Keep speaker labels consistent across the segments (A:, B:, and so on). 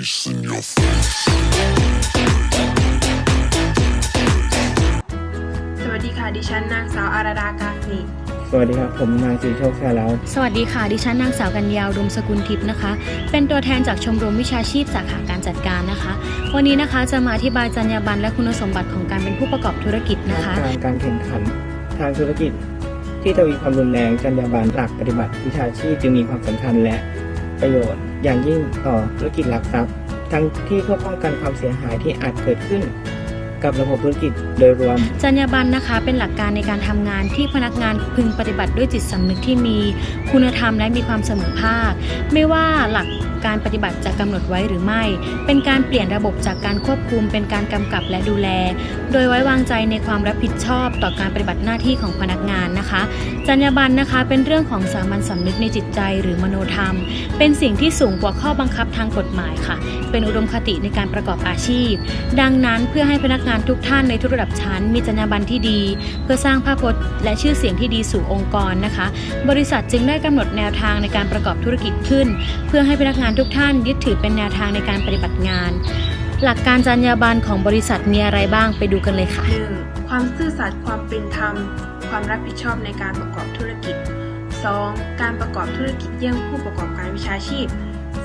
A: face in your face.
B: สวัสดีค่ะ ดิฉันนางสาวอาราดากาสนิ
C: สวัสดีครับ ผมนายสีโชคแซ่แล้ว
D: สวัสดีค่ะ ดิฉันนางสาวกัญญาอุดมสกุลทิพย์นะคะ เป็นตัวแทนจากชมรมวิชาชีพสาขาการจัดการนะคะ วันนี้นะคะจะมาอธิบายจรรยาบรรณและคุณสมบัติของการเป็นผู้ประกอบธุรกิจนะคะ
C: การการแข่งขันทางธุรกิจ ที่ทวีความรุนแรงจรรยาบรรณหลักปฏิบัติวิชาชีพจึงมีความสำคัญและประโยชน์ อย่างยิ่งต่อธุรกิจหลักทรัพย์ ทั้งที่เพื่อป้องกันความเสียหายที่อาจเกิดขึ้น กับระบบธุรกิจโดยรวม
D: จรรยาบรรณนะคะเป็นหลักการในการทำงานที่พนักงานพึงปฏิบัติด้วยจิตสำนึกที่มีคุณธรรมและมีความเสมอภาค ไม่ว่าหลักการปฏิบัติจะกำหนดไว้หรือไม่ เป็นการเปลี่ยนระบบจากการควบคุมเป็นการกำกับและดูแล โดยไว้วางใจในความรับผิดชอบต่อการปฏิบัติหน้าที่ของพนักงานนะคะ จรรยาบรรณนะคะเป็นเรื่องของสามัญสำนึกในจิตใจหรือมโนธรรม เป็นสิ่งที่สูงกว่าข้อบังคับทางกฎหมายค่ะ เป็นอุดมคติในการประกอบอาชีพ ดังนั้นเพื่อให้พนักงานทุกท่านในทุกระดับชั้น มีจรรยาบรรณที่ดี เพื่อสร้างภาพพจน์ และชื่อเสียงที่ดีสู่องค์กรนะคะ บริษัทจึงได้กำหนดแนวทางในการประกอบธุรกิจขึ้น เพื่อให้พนักงานทุกท่านยึดถือเป็นแนวทางในการปฏิบัติงาน หลักการจรรยาบรรณของบริษัทมีอะไรบ้างไปดูกันเลยค่ะ
B: 1. ความซื่อสัตย์ความเป็นธรรม ความรับผิดชอบในการประกอบธุรกิจ 2. การประกอบธุรกิจเยี่ยงผู้ประกอบการวิชาชีพ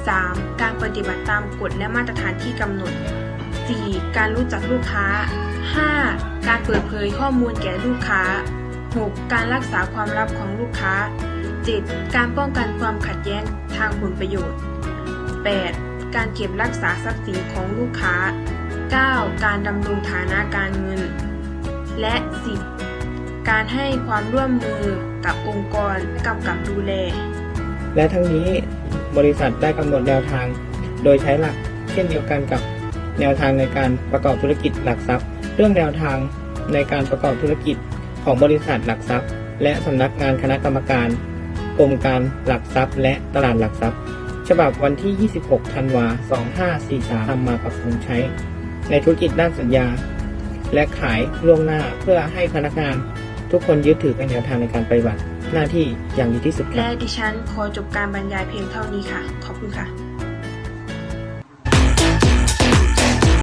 B: 3. การปฏิบัติตามกฎและมาตรฐานที่กำหนด 4. การรู้จักลูกค้า 5. การเปิดเผยข้อมูลแก่ลูกค้า 6. การรักษาความลับของลูกค้า 7. การป้องกันความขัดแย้งทางผลประโยชน์ 8. การเก็บรักษาทรัพย์สินของลูกค้า 9. การดำรงฐานะการเงิน และ 10. การให้ความร่วมมือกับองค์กรกำกับดูแล
C: และทั้งนี้บริษัทได้กำหนดแนวทาง โดยใช้หลักเช่นเดียวกันกับ แนวทางในการประกอบธุรกิจหลักทรัพย์ เรื่องแนวทางในการประกอบธุรกิจของบริษัทหลักทรัพย์ และสำนักงานคณะกรรมการกรมการหลักทรัพย์ และตลาดหลักทรัพย์ ฉบับวันที่ 26 ธันวา 2543นำมาปรับปรุงใช้ ในธุรกิจด้านสัญญา และขายล่วงหน้าเพื่อให้พนักงานทุกคนยึดถือเป็นแนวทางในการปฏิบัติหน้าที่อย่างดีที่สุดค
B: และดิฉันขอจบการบรรยายเพียงเท่านี้ค่ะ ขอบคุณค่ะ